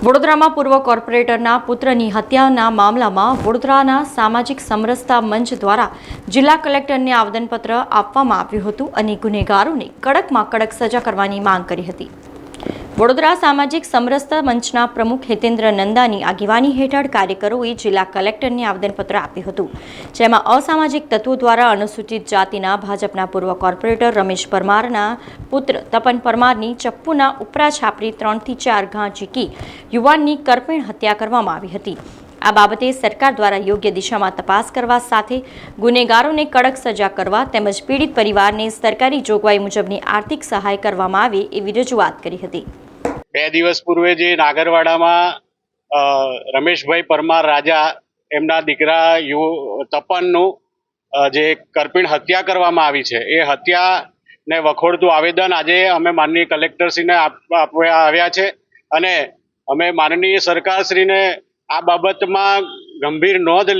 વડોદરામાં પૂર્વ કોર્પોરેટરના પુત્રની હત્યાના મામલામાં વડોદરાના સામાજિક સમરસતા મંચ દ્વારા જિલ્લા કલેક્ટરને આવેદનપત્ર આપવામાં આવ્યું હતું અને ગુનેગારોને કડકમાં કડક સજા કરવાની માંગ કરી હતી. વડોદરા સામાજિક સમરસતા મંચના પ્રમુખ હિતેન્દ્ર નંદાની આગેવાની હેઠળ કાર્યકરોએ જિલ્લા કલેક્ટરને આવેદનપત્ર આપ્યું હતું, જેમાં અસામાજિક તત્વો દ્વારા અનુસૂચિત જાતિના, ભાજપના પૂર્વ કોર્પોરેટર રમેશ પરમારના પુત્ર તપન પરમારની, ચપ્પુના ઉપરા છાપરી ત્રણથી ચાર ઘા ઝીકી યુવાનની કરપીણ હત્યા કરવામાં આવી હતી. આ બાબતે સરકાર દ્વારા યોગ્ય દિશામાં તપાસ કરવા સાથે ગુનેગારોને કડક સજા કરવા તેમજ પીડિત પરિવારને સરકારી જોગવાઈ મુજબની આર્થિક સહાય કરવામાં આવે એવી રજૂઆત કરી હતી. બે દિવસ પૂર્વે જે નાગરવાડામાં રમેશભાઈ પરમાર રાજા એમના દીકરા યુ, તપનનું જે કરપીણ હત્યા કરવામાં આવી છે, એ હત્યાને વખોડતું આવેદન આજે અમે માનનીય કલેક્ટરશ્રીને આપ- આપવા આવ્યા છે અને અમે માનનીય સરકારશ્રીને આ બાબતમાં ગંભીર નોંધ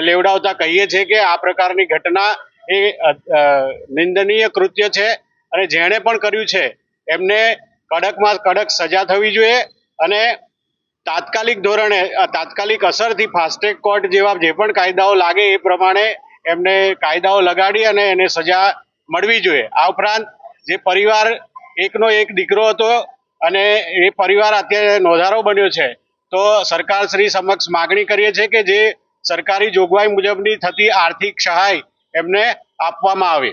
લેવડાવતા કહીએ છીએ કે આ પ્રકારની ઘટના એ નિંદનીય કૃત્ય છે અને જેણે પણ કર્યું છે, એમને કડકમાં કડક સજા થવી જોઈએ અને તાત્કાલિક ધોરણે તાત્કાલિક અસરથી ફાસ્ટેગ કોર્ટ જેવા જે પણ કાયદાઓ લાગે એ પ્રમાણે એમને કાયદાઓ લગાડી અને એને સજા મળવી જોઈએ. આ ઉપરાંત જે પરિવાર એકનો એક દીકરો હતો અને એ પરિવાર અત્યારે નોંધારો બન્યો છે, તો સરકાર શ્રી સમક્ષ માગણી કરીએ છીએ કે જે સરકારી જોગવાઈ મુજબની થતી આર્થિક સહાય એમને આપવામાં આવે.